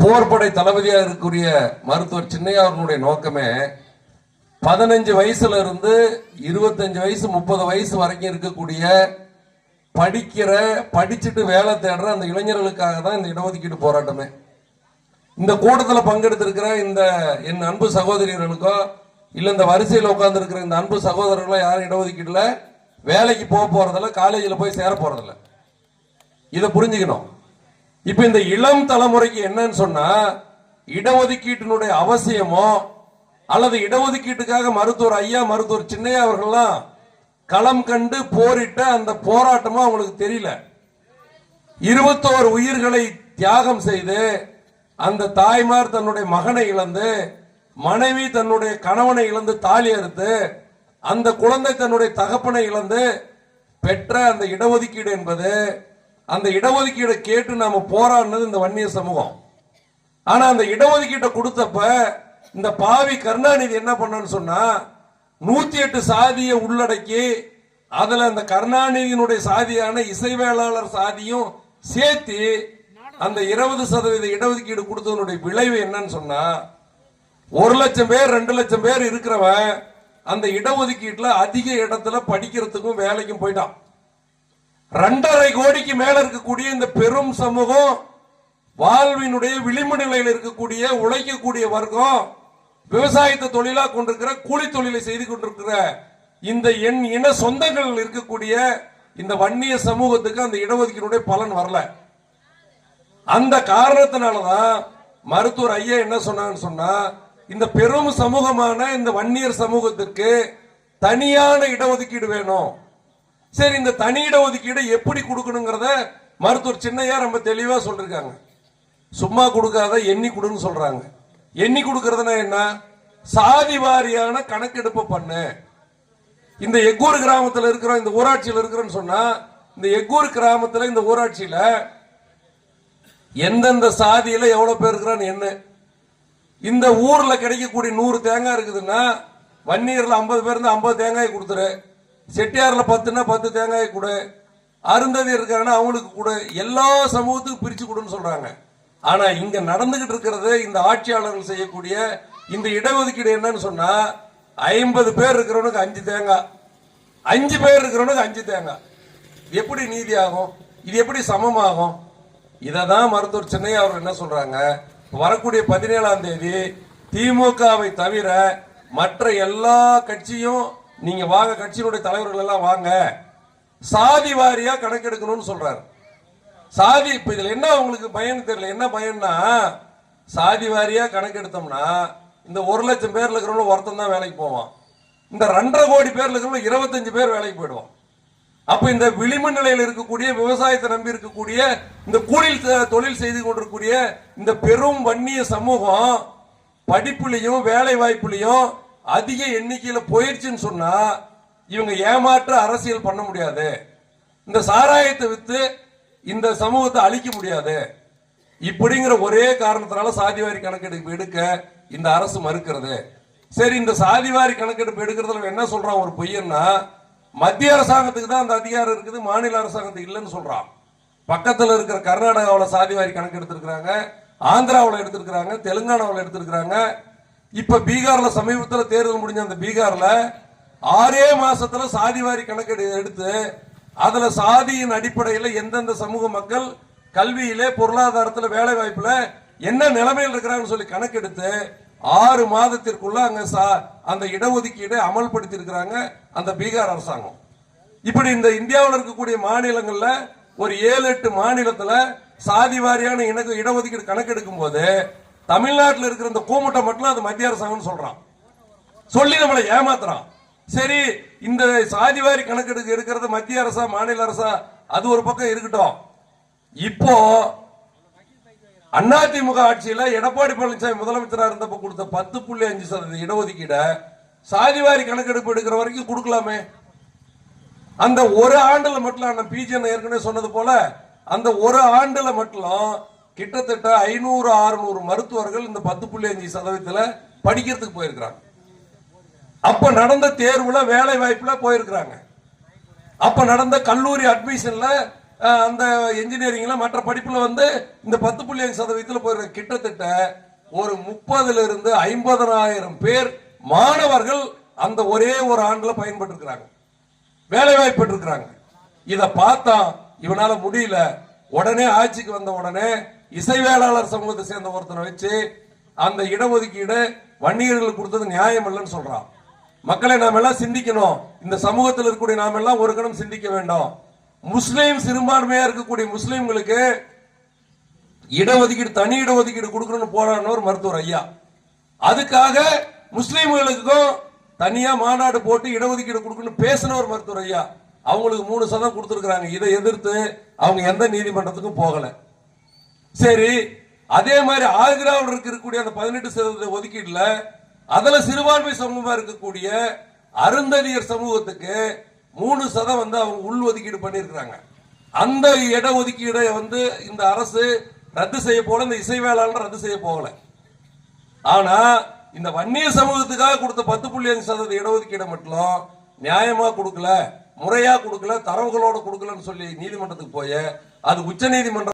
போர்படை தளபதியாக இருக்கக்கூடிய மருத்துவர் சின்னையா அவர்களுடைய நோக்கமே பதினஞ்சு வயசுல இருந்து இருபத்தஞ்சு வயசு முப்பது வயசு வரைக்கும் இருக்கக்கூடிய படிக்கிற படிச்சுட்டு வேலை தேடுற அந்த இளைஞர்களுக்காக தான் இந்த இடஒதுக்கீடு போராட்டமே. இந்த கூட்டத்தில் பங்கெடுத்திருக்கிற இந்த என் அன்பு சகோதரிகளுக்கோ இல்லை இந்த வரிசையில் உட்காந்துருக்கிற இந்த அன்பு சகோதரர்களோ யாரும் இடஒதுக்கீடுல வேலைக்கு போக போகிறதில்ல காலேஜில் போய் சேர போகிறதில்ல இதை புரிஞ்சுக்கணும். இப்ப இந்த இளம் தலைமுறைக்கு என்னன்னு சொன்னா இடஒதுக்கீட்டினுடைய அவசியமோ அல்லது இடஒதுக்கீட்டுக்காக மருத்துவர் ஐயா மருத்துவர் சின்னையா அவர்கள்லாம் களம் கண்டு போரிட்ட அந்த போராட்டமும் அவங்களுக்கு தெரியல. இருபத்தோரு உயிர்களை தியாகம் செய்து அந்த தாய்மார் தன்னுடைய மகனை இழந்து மனைவி தன்னுடைய கணவனை இழந்து தாலி அறுத்து அந்த குழந்தை தன்னுடைய தகப்பனை இழந்து பெற்ற அந்த இடஒதுக்கீடு என்பது அந்த இடஒதுக்கீடை கேட்டு நாம போராடினது இந்த வன்னிய சமூகம். ஆனா அந்த இடஒதுக்கீட்டை கொடுத்தப்ப இந்த பாவி கருணாநிதி என்ன பண்ணன்னு சொன்னா நூத்தி எட்டு சாதியை உள்ளடக்கி அதுல அந்த கருணாநிதியினுடைய சாதியான இசைவேளாளர் சாதியும் சேர்த்து அந்த இருபது சதவீத இடஒதுக்கீடு கொடுத்ததனுடைய விளைவு என்னன்னு சொன்னா ஒரு லட்சம் பேர் ரெண்டு லட்சம் பேர் இருக்கிறவன் அந்த இடஒதுக்கீட்டுல அதிக இடத்துல படிக்கிறதுக்கும் வேலைக்கும் போயிட்டான். ரெண்டரை கோடிக்கு மேல இருக்கக்கூடிய இந்த பெரும் சமூகம் வாழ்வினுடைய விளிம்பு நிலையில் இருக்கக்கூடிய உழைக்கக்கூடிய வர்க்கம் விவசாயத்தை தொழிலா கொண்டிருக்கிற கூலி தொழிலை செய்து கொண்டிருக்கிற இந்த என் இன சொந்தங்கள் இருக்கக்கூடிய இந்த வன்னிய சமூகத்துக்கு அந்த இடஒதுக்கீடுடைய பலன் வரல. அந்த காரணத்தினாலதான் மருத்துவர் ஐயா என்ன சொன்னாங்கன்னு சொன்னா இந்த பெரும் சமூகமான இந்த வன்னியர் சமூகத்திற்கு தனியான இடஒதுக்கீடு வேணும். சரி இந்த தனி இடஒதுக்கீடு எப்படி கொடுக்கணுங்கிறத மருத்துவர் சின்னையா ரொம்ப தெளிவாக சொல்லியிருக்காங்க சும்மா கொடுக்காத எண்ணி கொடுன்னு சொல்றாங்க. எண்ணி கொடுக்கறதுனா என்ன? சாதி வாரியான கணக்கெடுப்பு பண்ணு. இந்த எக்கூர் கிராமத்தில் இருக்கிறோம் இந்த ஊராட்சியில் இருக்கிறோன்னு சொன்னா இந்த எக்கூர் கிராமத்தில் இந்த ஊராட்சியில் எந்தெந்த சாதியில் எவ்வளோ பேர் இருக்கிறான்னு என்ன இந்த ஊரில் கிடைக்கக்கூடிய நூறு தேங்காய் இருக்குதுன்னா வன்னியரில் ஐம்பது பேர் இருந்தா ஐம்பது தேங்காய் கொடுத்துரு. செட்டியாரில் பத்துனா பத்து தேங்காய் கொடு. அருந்ததி இருக்காங்கன்னா அவங்களுக்கு கொடு. எல்லா சமூகத்துக்கும் பிரித்து கொடுன்னு சொல்கிறாங்க ஆனால் இங்கே நடந்துக்கிட்டு இருக்கிறது இந்த ஆட்சியாளர்கள் செய்யக்கூடிய இந்த இடஒதுக்கீடு என்னன்னு சொன்னால் ஐம்பது பேர் இருக்கிறவனுக்கு அஞ்சு தேங்காய். அஞ்சு பேர் இருக்கிறவனுக்கு அஞ்சு தேங்காய். இது எப்படி நீதி ஆகும்? இது எப்படி சமமாகும்? இதை தான் மருத்துவர் சென்னையா அவர் என்ன சொல்றாங்க? வரக்கூடிய பதினேழாம் தேதி திமுகவை தவிர மற்ற எல்லா கட்சியும் நீங்க வாங்க கட்சியினுடைய தலைவர்கள் எல்லாம் வாங்க. சாதி வாரியா கணக்கெடுக்கணும்னு சொல்றாரு. சாதி இப்ப இதுல என்ன உங்களுக்கு பயன் தெரியல. என்ன பயன்னா சாதி வாரியா கணக்கெடுத்தோம்னா இந்த ஒரு லட்சம் பேர்ல இருக்கிறவங்க ஒருத்தன் தான் வேலைக்கு போவான். இந்த ரெண்டரை கோடி பேர்ல இருக்கிறவங்க இருபத்தஞ்சு பேர் வேலைக்கு போயிடுவான். அப்ப இந்த விளிம்பு நிலையில் இருக்கக்கூடிய விவசாயத்தை நம்பி இருக்கக்கூடிய இந்த கூலில் தொழில் செய்து கொண்டிருக்கக்கூடிய இந்த பெரும் வன்னிய சமூகம் படிப்புலையும் வேலை வாய்ப்புலையும் அதிக எண்ணிக்கையில் போயிடுச்சுன்னு சொன்னா இவங்க ஏமாற்ற அரசியல் பண்ண முடியாது. இந்த சாராயத்தை வித்து இந்த சமூகத்தை அழிக்க முடியாது. இப்படிங்கிற ஒரே காரணத்தினால சாதிவாரி கணக்கெடுப்பு எடுக்க இந்த அரசு மறுக்கிறது. சரி இந்த சாதிவாரி கணக்கெடுப்பு எடுக்கிறதுல என்ன சொல்றான் ஒரு பொய்யன்னா மத்திய அரசாங்கத்துக்கு தான் அந்த அதிகாரம் இருக்குது மாநில அரசாங்கத்துக்கு இல்லைன்னு சொல்றான். பக்கத்தில் இருக்கிற கர்நாடகாவில் சாதிவாரி கணக்கு எடுத்திருக்கிறாங்க ஆந்திராவில் எடுத்திருக்கிறாங்க தெலுங்கானாவில் எடுத்திருக்கிறாங்க இப்ப பீகார்ல சமீபத்தில் தேர்தல் முடிஞ்ச அந்த பீகார்ல ஆறே மாசத்துல சாதிவாரி கணக்கெடு எடுத்து அதுல சாதியின் அடிப்படையில் எந்தெந்த சமூக மக்கள் கல்வியிலே பொருளாதாரத்தில் வேலை வாய்ப்புல என்ன நிலைமையில் இருக்கிறாங்கன்னு சொல்லி கணக்கெடுத்து ஆறு மாதத்திற்குள்ள அங்க சா- அந்த இடஒதுக்கீடு அமல்படுத்தி இருக்கிறாங்க அந்த பீகார் அரசாங்கம். இப்படி இந்த இந்தியாவில் இருக்கக்கூடிய மாநிலங்கள்ல ஒரு ஏழு எட்டு மாநிலத்துல சாதி வாரியான இடஒதுக்கீடு கணக்கெடுக்கும் போது தமிழ்நாட்டில் இருக்கிற இந்த கூமுட்டை மட்டும் அது மத்திய அரசாங்கம்னு சொல்றான். சொல்லி நம்மளை ஏமாத்துறான். சரி இந்த சாதிவாரி கணக்கெடுக்கு இருக்கிறது மத்திய அரசா மாநில அரசா அது ஒரு பக்கம் இருக்கட்டும். இப்போ அதிமுக ஆட்சியில எடப்பாடி பழனிசாமி முதலமைச்சராக இருந்தப்ப கொடுத்த பத்து புள்ளி அஞ்சு சதவீத இடஒதுக்கீட சாதிவாரி கணக்கெடுப்பு எடுக்கிற வரைக்கும் கொடுக்கலாமே. அந்த ஒரு ஆண்டுல மட்டும் அண்ணன் பிஜன் ஏற்கனவே சொன்னது போல அந்த ஒரு ஆண்டுல மட்டும் கிட்டத்தட்ட ஐநூறு அறுநூறு மருத்துவர்கள் இந்த பத்து புள்ளி அஞ்சு சதவீதத்தில் படிக்கிறதுக்கு போயிருக்கிறாங்க. அப்ப நடந்த தேர்வுல வேலை வாய்ப்புல போயிருக்கிறாங்க. அப்ப நடந்த கல்லூரி அட்மிஷன்ல அந்த என்ஜினியரிங்ல மற்ற படிப்புல வந்து இந்த பத்து புள்ளி அஞ்சு சதவீதத்தில் போயிருக்க கிட்டத்தட்ட ஒரு முப்பதுல இருந்து ஐம்பதனாயிரம் பேர் மாணவர்கள் அந்த ஒரே ஒரு ஆண்டுல பயன்பட்டு இருக்கிறாங்க வேலை வாய்ப்பு இருக்கிறாங்க இதை பார்த்தா இவனால முடியல. உடனே ஆட்சிக்கு வந்த உடனே இசைவேளாளர் சமூகத்தை சேர்ந்த ஒருத்தனை வச்சு அந்த இடஒதுக்கீடு வன்னியர்களுக்கு கொடுத்தது நியாயம் இல்லைன்னு சொல்றான். மக்களை நாம் எல்லாம் சிந்திக்கணும். இந்த சமூகத்தில் இருக்கக்கூடிய நாம் எல்லாம் ஒரு கணம் சிந்திக்க வேண்டும். முஸ்லீம் சிறுபான்மையா இருக்கக்கூடிய முஸ்லீம்களுக்கு இடஒதுக்கீடு தனி இடஒதுக்கீடு கொடுக்கணும்னு போராடினவர் மருத்துவர் ஐயா. அதுக்காக முஸ்லீம்களுக்கும் தனியா மாநாடு போட்டு இடஒதுக்கீடு கொடுக்கணும்னு பேசினவர் மருத்துவர் ஐயா. அவங்களுக்கு மூணு சதம் கொடுத்துருக்காங்க இதை எதிர்த்து அவங்க எந்த நீதிமன்றத்துக்கும் போகலை. சரி அதே மாதிரி ஆக்ராவில் இருக்கக்கூடிய அந்த பதினெட்டு சதவீத ஒதுக்கீடுல அதுல சிறுபான்மை சமூகமா இருக்கக்கூடிய அருந்ததியர் சமூகத்துக்கு மூணு சதம் வந்து அவங்க உள் ஒதுக்கீடு பண்ணியிருக்கிறாங்க. அந்த இட ஒதுக்கீடை வந்து இந்த அரசு ரத்து செய்ய போல இந்த இசைவேளாளர் ரத்து செய்ய போகல. ஆனா இந்த வன்னிய சமூகத்துக்காக கொடுத்த பத்து புள்ளி அஞ்சு சதவீத இடஒதுக்கீடை மட்டும் நியாயமா கொடுக்கல முறையா கொடுக்கல தரவுகளோட கொடுக்கலன்னு சொல்லி நீதிமன்றத்துக்கு போய அது உச்ச நீதிமன்றம்